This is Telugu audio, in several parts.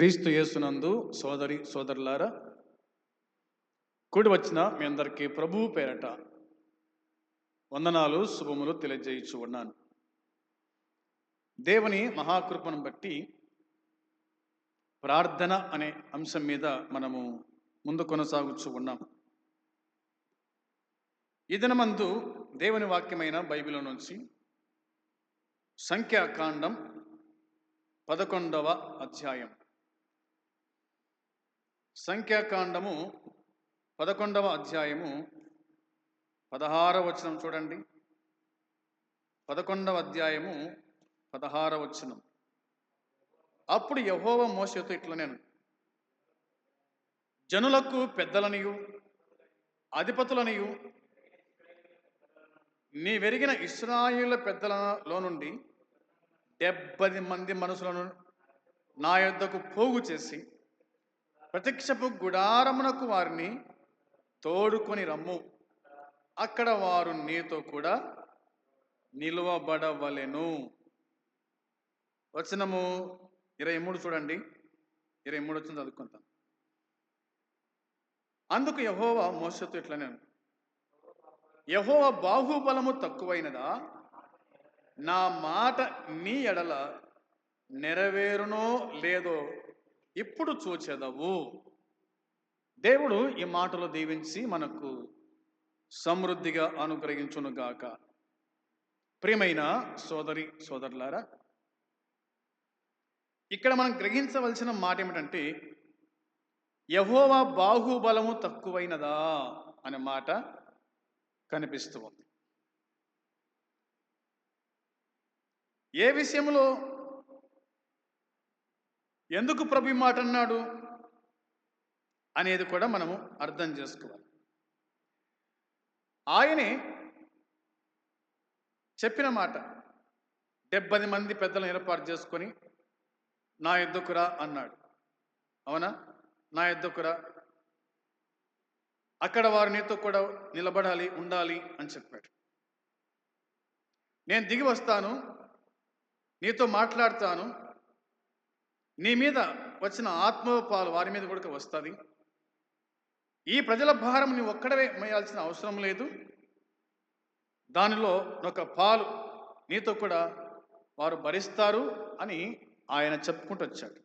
క్రీస్తు యేసునందు సోదరి సోదరులారా కూడి వచ్చిన మీ అందరికీ ప్రభువు పేరట వందనాలు శుభములు తెలియజేయచ్చు ఉన్నాను. దేవుని మహాకృపను బట్టి ప్రార్థన అనే అంశం మీద మనము ముందు కొనసాగుచు ఉన్నాం. ఈ దినమందు దేవుని వాక్యమైన బైబిల్ నుంచి సంఖ్యాకాండం పదకొండవ అధ్యాయం. సంఖ్యాకాండము పదకొండవ అధ్యాయము పదహార వచనం చూడండి. పదకొండవ అధ్యాయము పదహార వచనం. అప్పుడు యహోవ మోసతో ఇట్లా నేను జనులకు పెద్దలనియు అధిపతులనియు నీ వెరిగిన ఇస్రాయిల పెద్దలలో నుండి డెబ్బది మంది మనుషులను నా యొద్దకు పోగు చేసి ప్రత్యక్షపు గుడారమునకు వారిని తోడుకొని రమ్ము. అక్కడ వారు నీతో కూడా నిలువబడవలెను. వచనము ఇరవై మూడు చూడండి. ఇరవై మూడు వచ్చింది చదువుకుంటాం. అందుకు యహోవా మోసతో ఇట్లా నేను యహోవ బాహుబలము తక్కువైనదా? నా మాట నీ ఎడల నెరవేరునో లేదో ఇప్పుడు చూచెదవు? దేవుడు ఈ మాటలు దీవించి మనకు సమృద్ధిగా అనుగ్రహించునుగాక ప్రియమైన సోదరి సోదరులారా ఇక్కడ మనం గ్రహించవలసిన మాట ఏమిటంటే యహోవా బాహుబలము తక్కువైనదా అనే మాట కనిపిస్తూ ఉంది. ఏ విషయంలో ఎందుకు ప్రభు మాట అన్నాడు అనేది కూడా మనము అర్థం చేసుకోవాలి. ఆయనే చెప్పిన మాట డెబ్బది మంది పెద్దలను ఏర్పాటు చేసుకొని నా ఎద్దుకురా అన్నాడు. అవునా? నా ఎద్దుకురా అక్కడ వారు నీతో కూడా నిలబడాలి ఉండాలి అని చెప్పాడు. నేను దిగి వస్తాను నీతో మాట్లాడతాను నీ మీద వచ్చిన ఆత్మపాలు వారి మీద కూడా వస్తుంది. ఈ ప్రజల భారం నువ్వు ఒక్కడవే మేయాల్సిన అవసరం లేదు. దానిలో ఒక పాలు నీతో కూడా వారు భరిస్తారు అని ఆయన చెప్పుకుంటూ వచ్చాడు.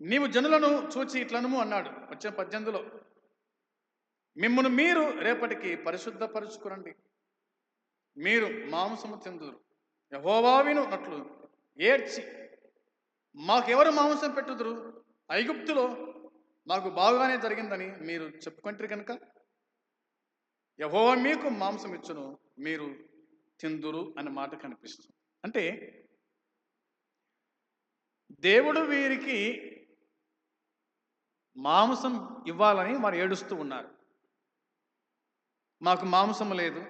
నీవు జనులను చూచి ఇట్లనుము అన్నాడు వచ్చిన పద్దెనిమిదిలో. మిమ్మల్ని మీరు రేపటికి పరిశుద్ధపరుచుకురండి. మీరు మాంసము తిందురు. యహోవావిను అట్లు ఏడ్చి మాకెవరు మాంసం పెట్టుదురు? ఐగుప్తులో మాకు బాగానే జరిగిందని మీరు చెప్పుకుంటారు కనుక యహోవా మీకు మాంసం ఇచ్చును మీరు తిందురు అనే మాట కనిపిస్తుంది. అంటే దేవుడు వీరికి మాంసం ఇవ్వాలని వారు ఏడుస్తూ ఉన్నారు. మాకు మాంసం లేదు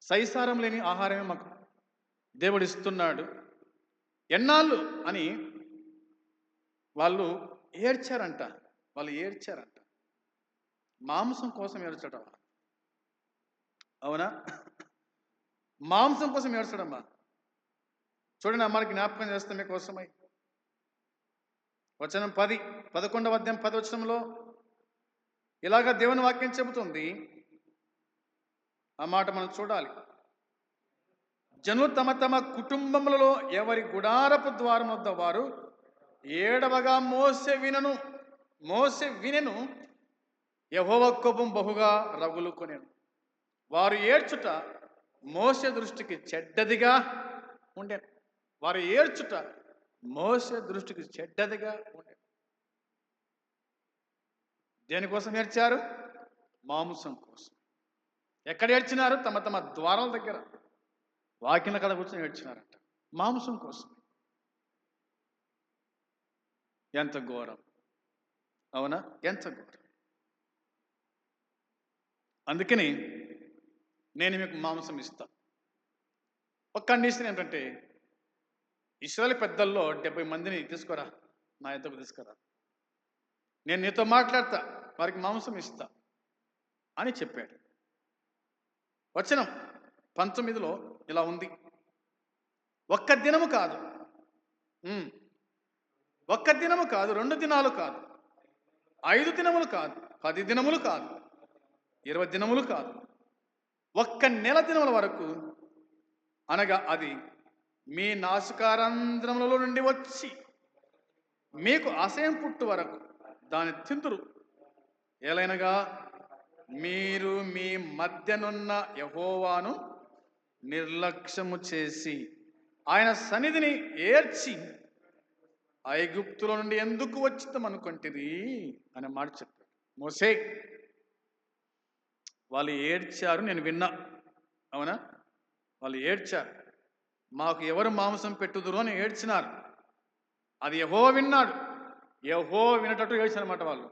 సైసారం లేని ఆహారమే మాకు దేవుడు ఇస్తున్నాడు ఎన్నాళ్ళు? అని వాళ్ళు ఏడ్చారంట. వాళ్ళు ఏడ్చారంట. మాంసం కోసం ఏడ్చడమా అవునా? మాంసం కోసం ఏడ్చడమ్మా చూడండి మనకి జ్ఞాపకం చేస్తాం మీకోసమై. వచనం పది పదకొండవ అధ్యాయం పది వచనంలో ఇలాగ దేవుని వాక్యం చెబుతుంది. ఆ మాట మనం చూడాలి. జనులు తమ తమ కుటుంబములలో ఎవరి గుడారపు ద్వారం వద్ద వారు ఏడవగా మోసె వినను మోసె వినెను యహోవ కోపం బహుగా రగులుకొనెను వారు ఏడ్చుట మోస దృష్టికి చెడ్డదిగా ఉండేను. వారు ఏడ్చుట మోస దృష్టికి చెడ్డదిగా ఉండేను. దేనికోసం ఏడ్చారు? మాంసం కోసం. ఎక్కడ ఏడ్చినారు? తమ తమ ద్వారాల దగ్గర. వాకిన కడ కూర్చొని ఏడ్చినారంట. మాంసం కోసం. ఎంత ఘోరం. అవునా? ఎంత ఘోరం. అందుకని నేను మీకు మాంసం ఇస్తా. ఒక కండిషన్ ఏంటంటే ఇస్రాయల్ పెద్దల్లో డెబ్బై మందిని తీసుకురా నా ఎద్దకు తీసుకురా. నేను నీతో మాట్లాడతా వారికి మాంసం ఇస్తా అని చెప్పాడు. వచనం. పంతొమ్మిదిలో ఇలా ఉంది. ఒక్క దినము కాదు. ఒక్క దినము కాదు రెండు దినాలు కాదు. ఐదు దినములు కాదు పది దినములు కాదు ఇరవై దినములు కాదు. ఒక్క నెల దినముల వరకు అనగా అది మీ నాసుకారంధ్రములలో నుండి వచ్చి మీకు అసహ్యం పుట్టు వరకు దాని తిందురు. ఏలైనగా మీరు మీ మధ్యనున్న యహోవాను నిర్లక్ష్యము చేసి ఆయన సన్నిధిని ఏర్చి ఐగుప్తుల నుండి ఎందుకు వచ్చిద్దాం అనుకుంటుంది అనే మాట చెప్పాడు. మోసే వాళ్ళు ఏడ్చారు నేను విన్నా. అవునా? వాళ్ళు ఏడ్చారు. మాకు ఎవరు మాంసం పెట్టుదురు అని ఏడ్చినారు. అది యహో విన్నాడు. యహో వినటట్టు ఏడ్చారన్నమాట వాళ్ళు.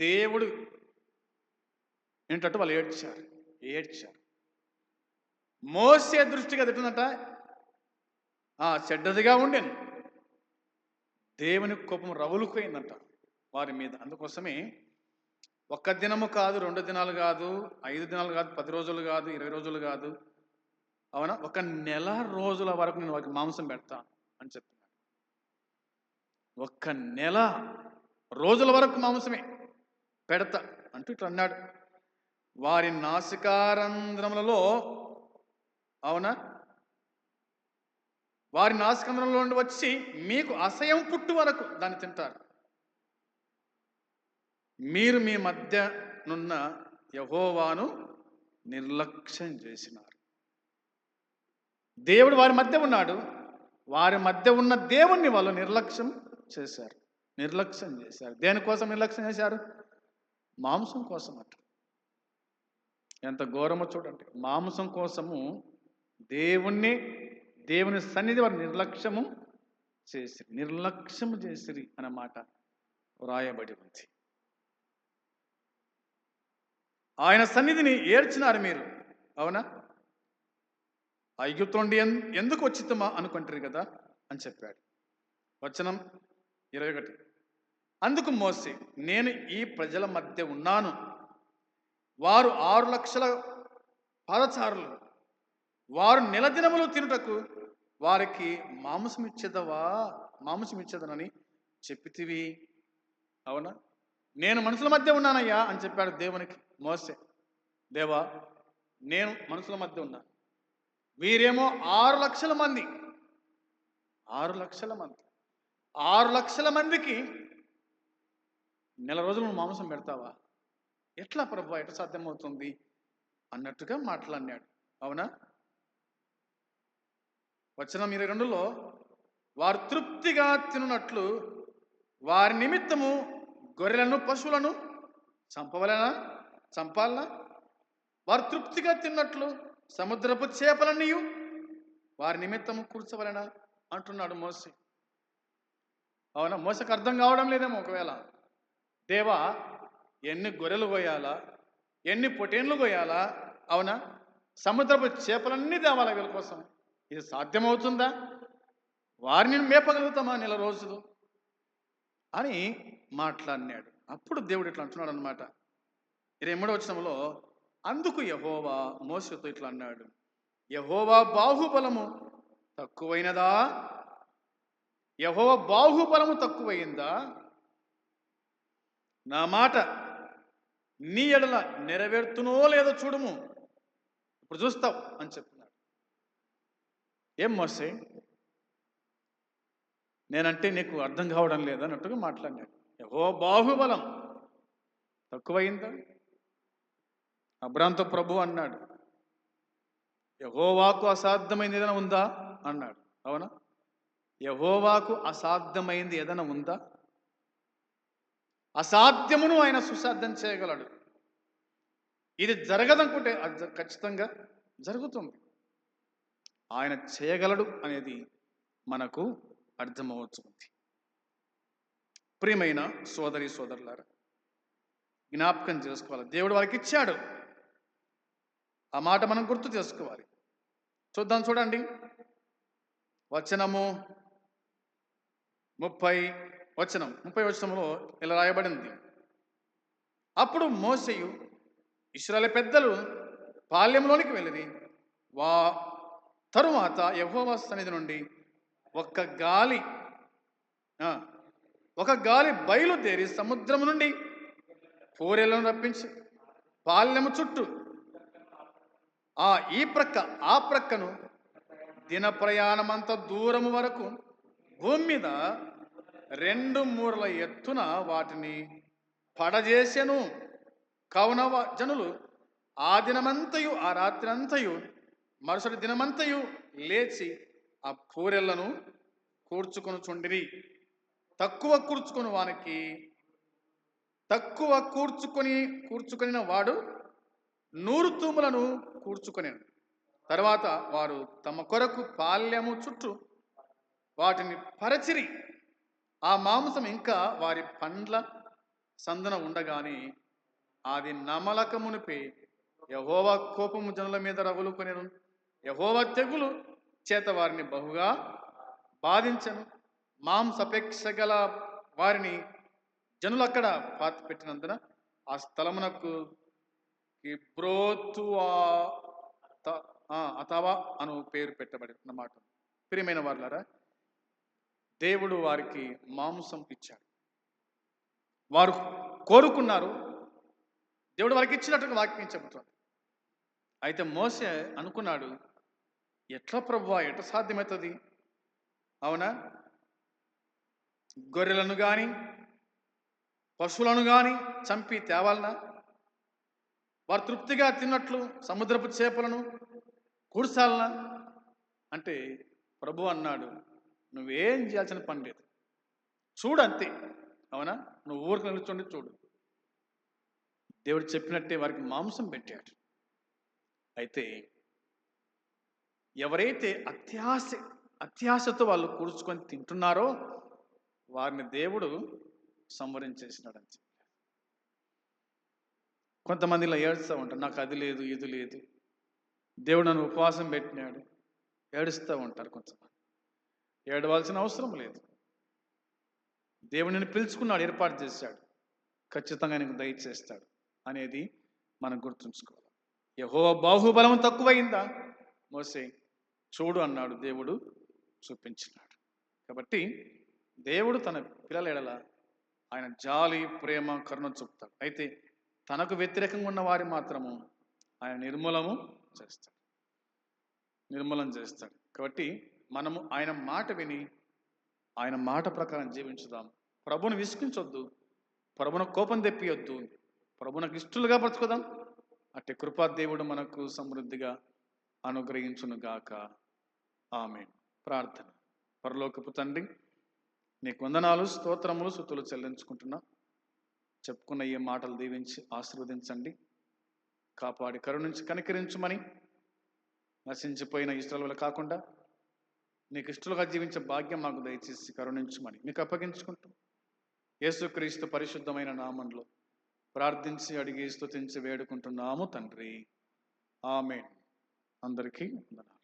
దేవుడు వినటట్టు వాళ్ళు ఏడ్చారు. ఏడ్చారు. మోసే దృష్టిగా ఎట్టుందట ఆ చెడ్డదిగా ఉండేను. దేవుని కోపం రగులుకుపోయిందంట వారి మీద. అందుకోసమే ఒక్క దినము కాదు రెండు దినాలు కాదు ఐదు దినాలు కాదు పది రోజులు కాదు ఇరవై రోజులు కాదు. అవునా? ఒక నెల రోజుల వరకు నేను వారికి మాంసం పెడతా అని చెప్తున్నాను ఒక్క నెల రోజుల వరకు మాంసమే పెడతా అంటూ ఇట్లా అన్నాడు. వారి నాసికారంధ్రములలో అవునా? వారి నాసికంధ్రంలో నుండి వచ్చి మీకు అసహ్యం పుట్టు వరకు దాన్ని తింటారు. మీరు మీ మధ్య నున్న యహోవాను నిర్లక్ష్యం చేసినారు. దేవుడు వారి మధ్య ఉన్నాడు. వారి మధ్య ఉన్న దేవుణ్ణి వాళ్ళు నిర్లక్ష్యం చేశారు. నిర్లక్ష్యం చేశారు. దేనికోసం నిర్లక్ష్యం చేశారు? మాంసం కోసం అట ఎంత ఘోరమో చూడండి. మాంసం కోసము దేవుణ్ణి దేవుని సన్నిధి వారు నిర్లక్ష్యము చేసిరి. నిర్లక్ష్యము చేసిరి అన్నమాట వ్రాయబడి ఉంది. ఆయన సన్నిధిని ఏడ్చినారు మీరు. అవునా? ఐగుప్తుండి ఎందుకు వచ్చిద్దమా అనుకుంటారు కదా అని చెప్పాడు. వచనం ఇరవై ఒకటి. అందుకు మోసి నేను ఈ ప్రజల మధ్య ఉన్నాను. వారు ఆరు లక్షల పాదచారులు వారు నెలదినములు తినుటకు వారికి మాంసం ఇచ్చేదవా మాంసం ఇచ్చేదనని చెప్పితివి. అవునా? నేను మనుషుల మధ్య ఉన్నానయ్యా అని చెప్పాడు దేవునికి మోసే. దేవా నేను మనుషుల మధ్య ఉన్నా. వీరేమో ఆరు లక్షల మంది. ఆరు లక్షల మంది. ఆరు లక్షల మందికి నెల రోజులు మాంసం పెడతావా? ఎట్లా ప్రభు? ఎట్లా సాధ్యమవుతుంది? అన్నట్టుగా మాట్లాడినాడు. అవునా? వచనం ఇరవై రెండులో వారు తృప్తిగా తినున్నట్లు వారి నిమిత్తము గొర్రెలను పశువులను చంపవలనా? చంపాలనా? వారు తృప్తిగా తిన్నట్లు సముద్రపు చేపలన్నీ వారి నిమిత్తము కూర్చోవలనా? అంటున్నాడు మోసి అవునా? మోసకు అర్థం కావడం లేదేమో ఒకవేళ. దేవా ఎన్ని గొర్రెలు కోయాలా? ఎన్ని పొటేన్లు కోయాలా? అవునా? సముద్రపు చేపలన్నీ తేవాలా వీళ్ళ కోసం? ఇది సాధ్యమవుతుందా? వారిని మేపగలుగుతామా నెల రోజులు? అని మాట్లాడినాడు. అప్పుడు దేవుడు ఇట్లా అంటున్నాడు అనమాట ఇరవై మూడవ వచనంలో అందుకు యహోవా మోసతో ఇట్లా అన్నాడు. యహోవా బాహుబలము తక్కువైనదా? యహోవ బాహుబలము తక్కువైందా నా మాట నీ ఎడల నెరవేరుతునో లేదో చూడము. ఇప్పుడు చూస్తావు అని చెప్పి. ఏం మోసే? నేనంటే నీకు అర్థం కావడం లేదు అన్నట్టుగా మాట్లాడినాడు. యహో బాహుబలం. తక్కువైందా? అబ్రాంతో ప్రభు అన్నాడు. యహోవాకు అసాధ్యమైంది ఏదైనా ఉందా? అన్నాడు. అవునా? యహోవాకు అసాధ్యమైంది ఏదైనా ఉందా? అసాధ్యమును ఆయన సుసాధ్యం చేయగలడు. ఇది జరగదనుకుంటే అది ఖచ్చితంగా జరుగుతుంది. ఆయన చేయగలడు అనేది మనకు అర్థమవుతుంది. ప్రియమైన సోదరి సోదరులారా జ్ఞాపకం చేసుకోవాలి. దేవుడు వారికి ఇచ్చాడు. ఆ మాట మనం గుర్తు చేసుకోవాలి. చూద్దాం చూడండి. వచనము ముప్పై వచనం ముప్పై వచనంలో ఇలా రాయబడింది. అప్పుడు మోసయు ఇస్రాయల్ పెద్దలు పాల్యంలోనికి వెళ్ళిరి. వా తరువాత యహోవా సన్నిధి నుండి ఒక గాలి ఒక గాలి బయలుదేరి సముద్రం నుండి పూరెలను రప్పించి పాలెము చుట్టూ ఆ ఈ ప్రక్క ఆ ప్రక్కను దిన ప్రయాణమంత దూరము వరకు భూమి మీద రెండు మూరల ఎత్తున వాటిని పడజేసెను. కావున జనులు ఆ దినమంతయు ఆ రాత్రి అంతయు మరుసటి దినమంతయు లేచి ఆ పూరెళ్ళను కూర్చుకొని చుండిరి తక్కువ కూర్చుకొని వానికి తక్కువ కూర్చుకొని కూర్చుకొనిన వాడు నూరు తూములను కూర్చుకొని తర్వాత వారు తమ కొరకు పాల్యము చుట్టూ వాటిని పరచిరి. ఆ మాంసం ఇంకా వారి పండ్ల సందన ఉండగానే అది నమలకమునిపై యహోవా కోపము జనుల మీద రగులుకొనేను. యహోవ తెగులు చేత వారిని బహుగా బాధించను. మాంసపేక్ష గల వారిని జనులు అక్కడ పాతి పెట్టినందున ఆ స్థలమునకు కిబ్రోతువా అథవా అతవా అను పేరు పెట్టబడి అన్నమాట ప్రియమైన వాళ్ళారా దేవుడు వారికి మాంసం ఇచ్చాడు. వారు కోరుకున్నారు. దేవుడు వారికి ఇచ్చినట్టుగా వాక్యం చెబుతుంది. అయితే మోసే అనుకున్నాడు ఎట్లా ప్రభువా ఎట్లా సాధ్యమవుతుంది అవునా? గొర్రెలను కానీ పశువులను కానీ చంపి తేవాలనా? వారు తృప్తిగా తిన్నట్లు సముద్రపు చేపలను కూర్చాలనా? అంటే ప్రభు అన్నాడు నువ్వేం చేయాల్సిన పని లేదు. చూడు అంతే అవునా? నువ్వు ఊరికి నిలుచుండి చూడు. దేవుడు చెప్పినట్టే వారికి మాంసం పెట్టాడు. అయితే ఎవరైతే అత్యాశ అత్యాశతో వాళ్ళు కూర్చుకొని తింటున్నారో వారిని దేవుడు సంవరించేసినాడని చెప్పి కొంతమంది ఇలా ఏడుస్తూ ఉంటారు నాకు అది లేదు ఇది లేదు. దేవుడు నన్ను ఉపవాసం పెట్టినాడు. ఏడుస్తూ ఉంటారు కొంతమంది. ఏడవలసిన అవసరం లేదు. దేవుడిని పిలుచుకున్నాడు ఏర్పాటు చేశాడు. ఖచ్చితంగా నీకు దయచేస్తాడు అనేది మనం గుర్తుంచుకోవాలి. యహో బాహుబలం తక్కువైందా? మోసే చూడు అన్నాడు దేవుడు చూపించినాడు. కాబట్టి దేవుడు తన పిల్లల ఎడల ఆయన జాలి ప్రేమ కరుణ చూపుతాడు. అయితే తనకు వ్యతిరేకంగా ఉన్న వారి మాత్రము ఆయన నిర్మూలము చేస్తాడు. నిర్మూలన చేస్తాడు. కాబట్టి మనము ఆయన మాట విని ఆయన మాట ప్రకారం జీవించుదాం. ప్రభును విసిగించొద్దు. ప్రభున కోపం తెప్పియొద్దు. ప్రభునకు ఇష్టలుగా బ్రతుకుదాం. అట్టి కృపా దేవుడు మనకు సమృద్ధిగా అనుగ్రహించునుగాక. ఆమె ప్రార్థన. పరలోకపు తండ్రి నీకు వందనాలు స్తోత్రములు సుతులు చెల్లించుకుంటున్నా. చెప్పుకున్న ఈ మాటలు దీవించి ఆశీర్వదించండి. కాపాడి కరుణించి కనికరించమని నశించిపోయిన ఇష్టల కాకుండా నీకు ఇష్టలుగా జీవించే భాగ్యం మాకు దయచేసి కరుణించమని మీకు అప్పగించుకుంటూ యేసుక్రీస్తు పరిశుద్ధమైన నామంలో ప్రార్థించి అడిగి స్తుతించి వేడుకుంటున్నాము తండ్రి. ఆమె అందరికీ వందనాలు